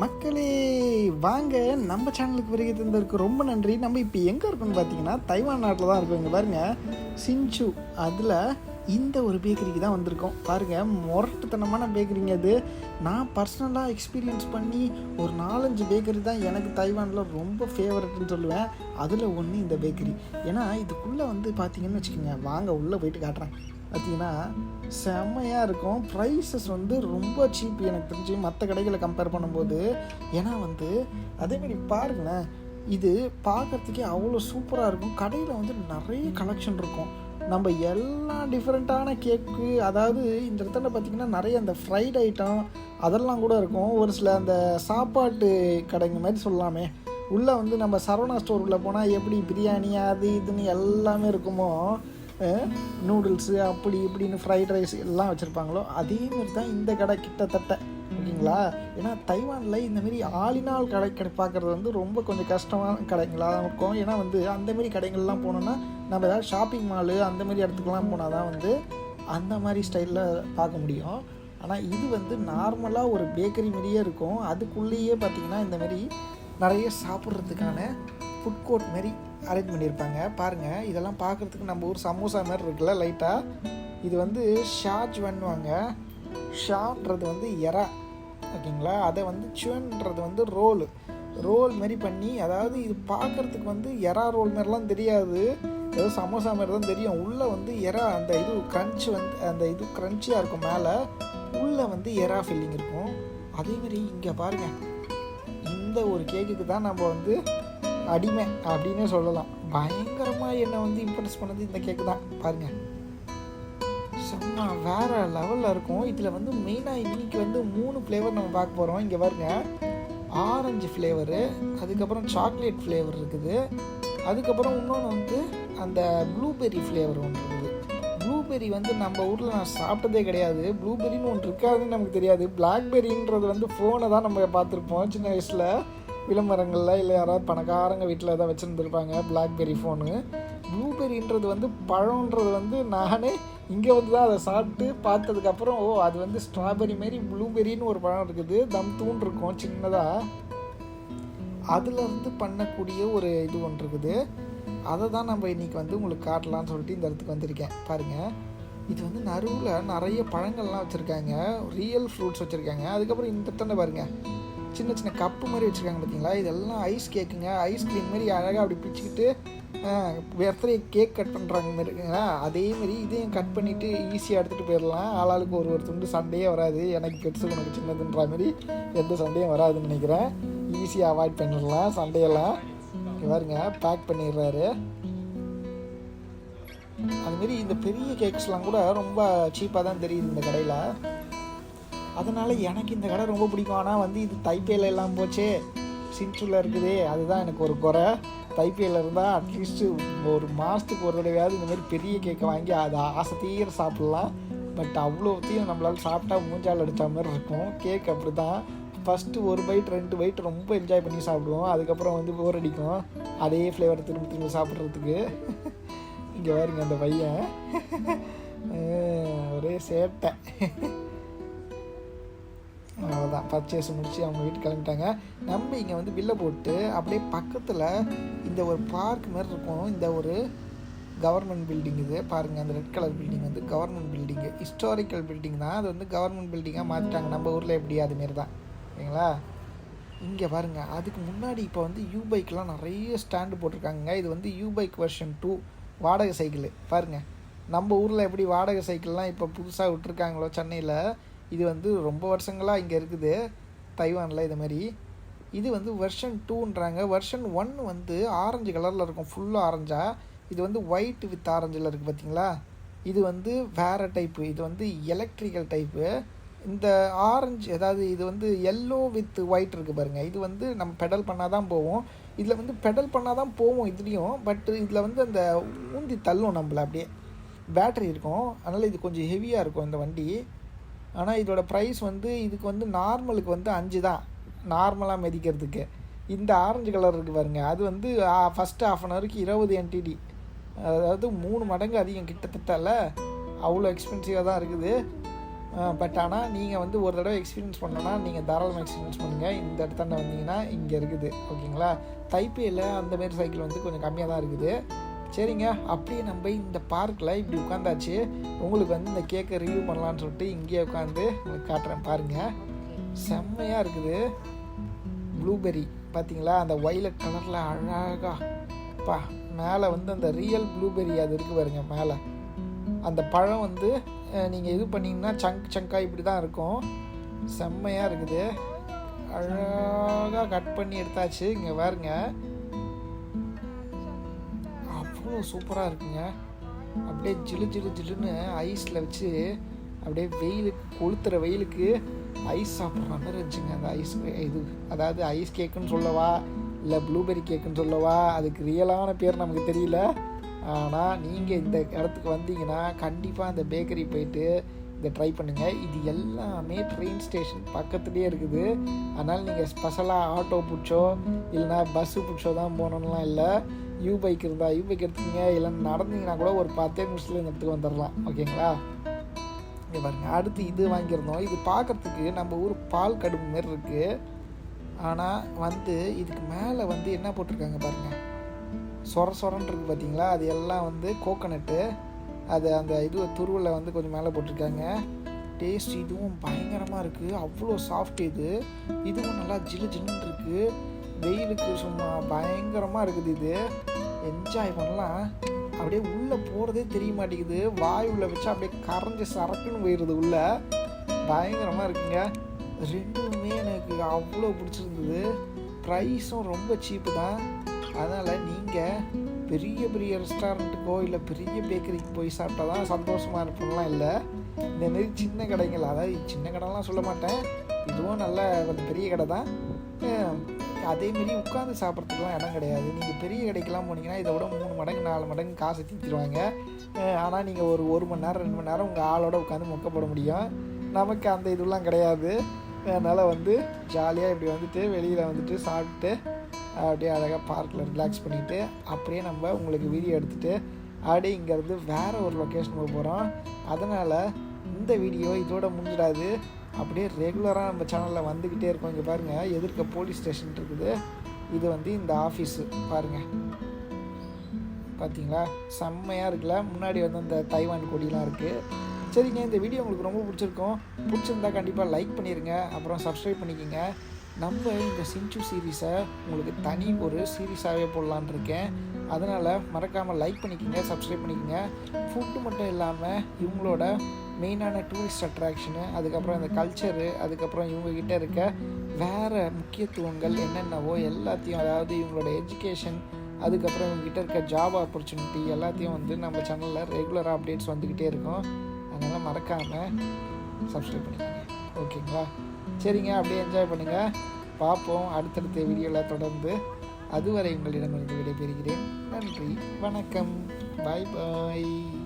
மக்களே வாங்க நம்ம சேனலுக்கு வருகை தந்ததற்கு ரொம்ப நன்றி. நம்ம இப்போ எங்கே இருக்கோம்னு பார்த்தீங்கன்னா தைவான் நாட்டில் தான் இருக்கோம் இங்கே பாருங்கள் சின்சு அதில் இந்த ஒரு பேக்கரிக்கு தான் வந்திருக்கோம். பாருங்கள் முரட்டுத்தனமான பேக்கரிங்க அது. நான் பர்சனலாக எக்ஸ்பீரியன்ஸ் பண்ணி ஒரு நாலஞ்சு பேக்கரி தான் எனக்கு தைவானில் ரொம்ப ஃபேவரட்னு சொல்லுவேன். அதில் ஒன்று இந்த பேக்கரி ஏன்னா இதுக்குள்ளே வந்து பார்த்தீங்கன்னு வச்சுக்கோங்க வாங்க உள்ளே போயிட்டு காட்டுறேன். பார்த்தீங்கன்னா செம்மையாக இருக்கும். ப்ரைஸஸ் வந்து ரொம்ப சீப் எனக்கு தெரிஞ்சு மற்ற கடைகளை கம்பேர் பண்ணும்போது. ஏன்னா வந்து அதேமாதிரி பாருங்களேன் இது பார்க்குறதுக்கே அவ்வளோ சூப்பராக இருக்கும். கடையில் வந்து நிறைய கலெக்ஷன் இருக்கும். நம்ம எல்லா டிஃப்ரெண்ட்டான கேக்கு அதாவது இந்த இடத்துல பார்த்திங்கன்னா நிறைய அந்த ஃப்ரைட் ஐட்டம் அதெல்லாம் கூட இருக்கும். ஒரு சில அந்த சாப்பாட்டு கடைங்க மாதிரி சொல்லலாமே. உள்ளே வந்து நம்ம சரவணா ஸ்டோர் உள்ளே போனால் எப்படி பிரியாணி அது இதுன்னு எல்லாமே இருக்குமோ நூடுல்ஸு அப்படி இப்படின்னு ஃப்ரைட் ரைஸ் எல்லாம் வச்சுருப்பாங்களோ அதே மாதிரி தான் இந்த கடை கிட்டத்தட்ட. ஓகேங்களா? ஏன்னா தைவானில் இந்தமாரி ஆளினால் கடை கடை பார்க்குறது வந்து ரொம்ப கொஞ்சம் கஷ்டமான கடைங்களாக இருக்கும். ஏன்னா வந்து அந்தமாரி கடைகள்லாம் போனோன்னா நம்ம ஏதாவது ஷாப்பிங் மாலு அந்தமாரி இடத்துக்குலாம் போனால் தான் வந்து அந்த மாதிரி ஸ்டைலில் பார்க்க முடியும். ஆனால் இது வந்து நார்மலாக ஒரு பேக்கரி மாதிரியே இருக்கும். அதுக்குள்ளேயே பார்த்திங்கன்னா இந்தமாரி நிறைய சாப்பிட்றதுக்கான ஃபுட் கோர்ட் மாரி அரேஞ்ச் பண்ணியிருப்பாங்க. பாருங்கள் இதெல்லாம் பார்க்குறதுக்கு நம்ம ஊர் சமோசா மாதிரி இருக்குல்ல லைட்டாக இது வந்து ஷாஜ் பண்ணுவாங்க ஷான்றது வந்து எறா ஓகேங்களா? அதை வந்து சுவன்றது வந்து ரோல். ரோல் மாரி பண்ணி அதாவது இது பார்க்குறதுக்கு வந்து எறா ரோல் மாதிரிலாம் தெரியாது. ஏதோ சமோசா மாதிரி தான் தெரியும். உள்ளே வந்து எறா அந்த இது க்ரன்ச் வந்து அந்த இது க்ரன்ச்சியாக இருக்கும் மேலே. உள்ளே வந்து எறா ஃபில்லிங் இருக்கும். அதேமாரி இங்கே பாருங்கள் இந்த ஒரு கேக்குக்கு தான் நம்ம வந்து அடிமை அப்படின்னே சொல்லலாம். பயங்கரமாக என்னை வந்து இம்ப்ரெஸ் பண்ணது இந்த கேக்கு தான். பாருங்கள் செம்ம வேற லெவலில் இருக்கும். இதில் வந்து மெயினாக இன்னைக்கு வந்து மூணு ஃப்ளேவர் நம்ம பார்க்க போகிறோம் இங்கே பாருங்க. ஆரஞ்சு ஃப்ளேவரு அதுக்கப்புறம் சாக்லேட் ஃப்ளேவர் இருக்குது. அதுக்கப்புறம் இன்னொன்று வந்து அந்த ப்ளூபெர்ரி ஃப்ளேவர் ஒன்று இருக்குது. ப்ளூபெர்ரி வந்து நம்ம ஊரில் நான் சாப்பிட்டதே கிடையாது. ப்ளூபெர்ரின்னு ஒன்று இருக்காதுன்னு நமக்கு தெரியாது. பிளாக்பெர்ரின்றது வந்து ஃபோனை தான் நம்ம பார்த்துருப்போம் சின்ன வயசில். விளம்பரங்களில் இல்லை யாராவது பணக்காரங்க வீட்டில் ஏதாவது வச்சுருந்துருப்பாங்க பிளாக்பெரி ஃபோனு ப்ளூபெர்ரின்றது வந்து பழம்ன்றது வந்து நானே இங்கே வந்து தான் அதை சாப்பிட்டு பார்த்ததுக்கப்புறம் ஓ அது வந்து ஸ்ட்ராபெரி மாரி ப்ளூபெர்ரின்னு ஒரு பழம் இருக்குது தம் தூண் இருக்கும் சின்னதாக அதுலேருந்து பண்ணக்கூடிய ஒரு இது ஒன்று இருக்குது. அதை தான் நம்ம இன்றைக்கி வந்து உங்களுக்கு காட்டலாம்னு சொல்லிட்டு இந்த இடத்துக்கு வந்திருக்கேன். பாருங்கள் இது வந்து நடுவில் நிறைய பழங்கள்லாம் வச்சுருக்காங்க. ரியல் ஃப்ரூட்ஸ் வச்சுருக்காங்க. அதுக்கப்புறம் இந்த தண்டை பாருங்கள் சின்ன சின்ன கப்பு மாதிரி வச்சுருக்காங்க பார்த்தீங்களா இதெல்லாம் ஐஸ் கேக்குங்க ஐஸ்கிரீம் மாதிரி அழகாக அப்படி பிடிச்சிக்கிட்டு பர்த்டே கேக் கட் பண்ணுறாங்க மாதிரிங்களா அதேமாரி இதையும் கட் பண்ணிவிட்டு ஈஸியாக எடுத்துகிட்டு போயிடலாம். ஆளாளுக்கு ஒரு ஒரு துண்டு சண்டையே வராது. எனக்கு பெருசு உனக்கு சின்னதுன்ற மாதிரி எந்த சண்டையும் வராதுன்னு நினைக்கிறேன். ஈஸியாக அவாய்ட் பண்ணிடலாம் சண்டையெல்லாம். பாருங்க பேக் பண்ணிடுறாரு. அதுமாரி இந்த பெரிய கேக்ஸ்லாம் கூட ரொம்ப சீப்பாக தான் தெரியுது இந்த கடையில். அதனால் எனக்கு இந்த கடை ரொம்ப பிடிக்கும். ஆனால் வந்து இது தைப்பேல எல்லாம் போச்சே. சின்சூரில் இருக்குது. அதுதான் எனக்கு ஒரு குறை. தைப்பேல இருந்தால் அட்லீஸ்ட்டு ஒரு மாதத்துக்கு ஒரு தடவையாவது இந்த மாதிரி பெரிய கேக்கை வாங்கி அதை ஆசை தீர சாப்பிட்லாம். பட் அவ்வளோத்தையும் நம்மளால் சாப்பிட்டா மூஞ்சால் அடித்த மாதிரி இருக்கும். கேக் அப்படி தான் ஃபஸ்ட்டு ஒரு பைட் ரெண்டு பைட் ரொம்ப என்ஜாய் பண்ணி சாப்பிடுவோம். அதுக்கப்புறம் வந்து போர் அடிக்கும். அதே ஃப்ளேவர் திரும்ப திரும்ப சாப்பிட்றதுக்கு. இங்கே பாருங்க அந்த பையன். ஒரே சேட்டை. அவ்வளோதான் பர்ச்சேஸ் முடித்து அவங்க வீட்டுக்கு கிளம்பிட்டாங்க. நம்ம இங்கே வந்து வில்லை போட்டு அப்படியே பக்கத்தில் இந்த ஒரு பார்க் மாதிரி இருக்கும். இந்த ஒரு கவர்மெண்ட் பில்டிங் இது. பாருங்கள் அந்த ரெட் கலர் பில்டிங் வந்து கவர்மெண்ட் பில்டிங்கு ஹிஸ்டாரிக்கல் பில்டிங் தான். அது வந்து கவர்மெண்ட் பில்டிங்காக மாற்றிட்டாங்க நம்ம ஊரில் எப்படி? அதுமாரி தான். சரிங்களா? இங்கே பாருங்கள் அதுக்கு முன்னாடி இப்போ வந்து யூ பைக்லாம் நிறைய ஸ்டாண்டு போட்டிருக்காங்க இது வந்து யூ பைக் வெர்ஷன் டூ வாடகை சைக்கிள். பாருங்கள் நம்ம ஊரில் எப்படி வாடகை சைக்கிள்லாம் இப்போ புதுசாக விட்டுருக்காங்களோ சென்னையில் இது வந்து ரொம்ப வருஷங்களாக இங்கே இருக்குது தைவானில் இது மாதிரி. இது வந்து வெர்ஷன் டூன்றாங்க வெர்ஷன் ஒன் வந்து ஆரஞ்சு கலரில் இருக்கும் ஃபுல்லாக ஆரஞ்சா இது வந்து ஒயிட் வித் ஆரஞ்சில் இருக்குது பார்த்தீங்களா இது வந்து வேறு டைப்பு இது வந்து எலக்ட்ரிக்கல் டைப்பு இந்த ஆரஞ்சு அதாவது இது வந்து எல்லோ வித் ஒயிட் இருக்குது பாருங்கள் இது வந்து நம்ம பெடல் பண்ணால் தான் போவோம். இதில் வந்து பெடல் பண்ணால் தான் போவோம் இதுலேயும் பட் இதில் வந்து அந்த ஊந்தி தள்ளும் நம்மளை அப்படியே. பேட்ரி இருக்கும். அதனால் இது கொஞ்சம் ஹெவியாக இருக்கும் இந்த வண்டி. ஆனால் இதோட ப்ரைஸ் வந்து இதுக்கு வந்து நார்மலுக்கு வந்து அஞ்சு தான். நார்மலாக மிதிக்கிறதுக்கு. இந்த ஆரஞ்சு கலர் இருக்குது பாருங்கள் அது வந்து ஃபஸ்ட்டு ஆஃப் அன் ஹவருக்கு இருபது என்டிடி அதாவது மூணு மடங்கு அதிகம் கிட்டத்தட்டல அவ்வளோ எக்ஸ்பென்சிவாக தான் இருக்குது. பட் ஆனால் நீங்கள் வந்து ஒரு தடவை எக்ஸ்பீரியன்ஸ் பண்ணோன்னா நீங்கள் தாராளமாக எக்ஸ்பீரியன்ஸ் பண்ணுங்கள் இந்த இடத்தாண்ட வந்தீங்கன்னா இங்கே இருக்குது. ஓகேங்களா? தைப்பேயில் அந்தமாரி சைக்கிள் வந்து கொஞ்சம் கம்மியாக தான் இருக்குது. சரிங்க அப்படியே நம்ம இந்த பார்க்கில் இப்படி உட்காந்தாச்சு. உங்களுக்கு வந்து இந்த கேக்கை ரிவ்யூ பண்ணலான்னு சொல்லிட்டு இங்கேயே உட்காந்து உங்களுக்கு காட்டுறேன் பாருங்கள் செம்மையாக இருக்குது. ப்ளூபெர்ரி பார்த்தீங்களா அந்த ஒய்லட் கலரில் அழகாக பா மேலே வந்து அந்த ரியல் ப்ளூபெர்ரி அது இருக்குது பாருங்க மேலே. அந்த பழம் வந்து நீங்கள் இது பண்ணிங்கன்னா சங்க் சங்காக இப்படி தான் இருக்கும். செம்மையாக இருக்குது. அழகாக கட் பண்ணி எடுத்தாச்சு. இங்கே பாருங்கள் அவ்வளோ சூப்பராக இருக்குங்க. அப்படியே ஜிலு ஜிலு ஜிலுன்னு ஐஸில் வச்சு அப்படியே வெயிலுக்கு கொளுத்துற வெயிலுக்கு ஐஸ் சாப்பிட்ற மாதிரி இருந்துச்சுங்க அந்த ஐஸ் இது அதாவது ஐஸ் கேக்குன்னு சொல்லவா இல்லை ப்ளூபெர்ரி கேக்குன்னு சொல்லவா அதுக்கு ரியலான பேர் நமக்கு தெரியல. ஆனால் நீங்கள் இந்த இடத்துக்கு வந்தீங்கன்னா கண்டிப்பாக அந்த பேக்கரி போயிட்டு இதை ட்ரை பண்ணுங்கள் இது எல்லாமே ட்ரெயின் ஸ்டேஷன் பக்கத்துலேயே இருக்குது. அதனால் நீங்கள் ஸ்பெஷலாக ஆட்டோ பிடிச்சோ இல்லைனா பஸ்ஸு பிடிச்சோ தான் போகணுன்னுலாம் இல்லை. யூ பைக் இருந்தால் யூ பைக் எடுத்துக்கங்க. இல்லைன்னா நடந்தீங்கன்னா கூட ஒரு பத்தே நிமிஷத்தில் இந்த இடத்துக்கு வந்துடலாம். ஓகேங்களா? இங்கே பாருங்க. அடுத்து இது வாங்கியிருந்தோம். இது பார்க்குறதுக்கு நம்ம ஊர் பால் கடுப்பு மாரி இருக்குது ஆனால் வந்து இதுக்கு மேலே வந்து என்ன போட்டிருக்காங்க பாருங்கள் சொர சொரன்னு இருக்குது பார்த்தீங்களா அது எல்லாம் வந்து கோகனட்டு அது அந்த இது துருவில் வந்து கொஞ்சம் மேலே போட்டிருக்காங்க. டேஸ்ட் இதுவும் பயங்கரமாக இருக்குது அவ்வளோ சாஃப்ட் இது. இதுவும் நல்லா ஜிலு ஜில்லுன்னு இருக்குது வெயிலுக்கு சும்மா பயங்கரமாக இருக்குது இது. என்ஜாய் பண்ணலாம். அப்படியே உள்ளே போகிறதே தெரிய மாட்டேங்குது. வாய் உள்ள வச்சா அப்படியே கரைஞ்சி சரக்குன்னு போயிடுது உள்ளே. பயங்கரமாக இருக்குங்க. ரெண்டுமே எனக்கு அவ்வளோ பிடிச்சிருந்தது. ப்ரைஸும் ரொம்ப சீப்பு தான். அதனால் நீங்கள் பெரிய பெரிய ரெஸ்டாரண்ட்டுக்கோ இல்லை பெரிய பேக்கரிக்கு போய் சாப்பிட்டா தான் சந்தோஷமாக இருப்போம்லாம் இல்லை. இந்தமாரி சின்ன கடைகள் அதாவது சின்ன கடைலாம் சொல்ல மாட்டேன். இதுவும் நல்ல ஒரு பெரிய கடை தான். அதேமாரி உட்காந்து சாப்பிட்றதுக்குலாம் இடம் கிடையாது. நீங்கள் பெரிய கடைக்கெல்லாம் போனீங்கன்னா இதை விட மூணு மடங்கு நாலு மடங்கு காசு தீர்த்திடுவாங்க ஆனால் நீங்கள் ஒரு ஒரு மணி நேரம் ரெண்டு மணி நேரம் உங்கள் ஆளோட உட்காந்து மொக்கப்பட முடியும். நமக்கு அந்த இதுலாம் கிடையாது. அதனால் வந்து ஜாலியாக இப்படி வந்துட்டு வெளியில் வந்துட்டு சாப்பிட்டு அப்படியே அழகாக பார்க்கில் ரிலாக்ஸ் பண்ணிவிட்டு அப்படியே நம்ம உங்களுக்கு வீடியோ எடுத்துகிட்டு அப்படியே இங்கேருந்து வேறு ஒரு லொக்கேஷன் போக போகிறோம் அதனால் இந்த வீடியோ இதோட முடிஞ்சிடாது. அப்படியே ரெகுலராக நம்ம சேனலில் வந்துக்கிட்டே இருக்கோம். இங்கே பாருங்கள் எதிர்க்க போலீஸ் ஸ்டேஷன் இருக்குது. இது வந்து இந்த ஆஃபீஸு பாருங்கள் பார்த்தீங்களா செம்மையாக இருக்குல்ல? முன்னாடி வந்து அந்த தைவான் கொடிலாம் இருக்குது சரிங்க இந்த வீடியோ உங்களுக்கு ரொம்ப பிடிச்சிருக்கும். பிடிச்சிருந்தா கண்டிப்பாக லைக் பண்ணிடுங்க அப்புறம் சப்ஸ்கிரைப் பண்ணிக்கோங்க. நம்ம இந்த சிஞ்சு சீரீஸை உங்களுக்கு தனி ஒரு சீரீஸாகவே போடலான் இருக்கேன். அதனால் மறக்காமல் லைக் பண்ணிக்கோங்க சப்ஸ்கிரைப் பண்ணிக்கோங்க. ஃபுட்டு மட்டும் இல்லாமல் இவங்களோட மெயினான டூரிஸ்ட் அட்ராக்ஷனு அதுக்கப்புறம் இந்த கல்ச்சரு அதுக்கப்புறம் இவங்கக்கிட்ட இருக்க வேறு முக்கியத்துவங்கள் என்னென்னவோ எல்லாத்தையும் அதாவது இவங்களோட எஜுகேஷன் அதுக்கப்புறம் இவங்ககிட்ட இருக்க ஜாப் ஆப்பர்ச்சுனிட்டி எல்லாத்தையும் வந்து நம்ம சேனலில் ரெகுலராக அப்டேட்ஸ் வந்துக்கிட்டே இருக்கும். அதனால் மறக்காமல் சப்ஸ்கிரைப் பண்ணிக்கோங்க. ஓகேங்களா சரிங்க அப்படியே என்ஜாய் பண்ணுங்கள் பார்ப்போம் அடுத்தடுத்த வீடியோவில் தொடர்ந்து. அதுவரை உங்களிடமிருந்து விடைபெறுகிறேன். நன்றி வணக்கம். பாய் பாய்.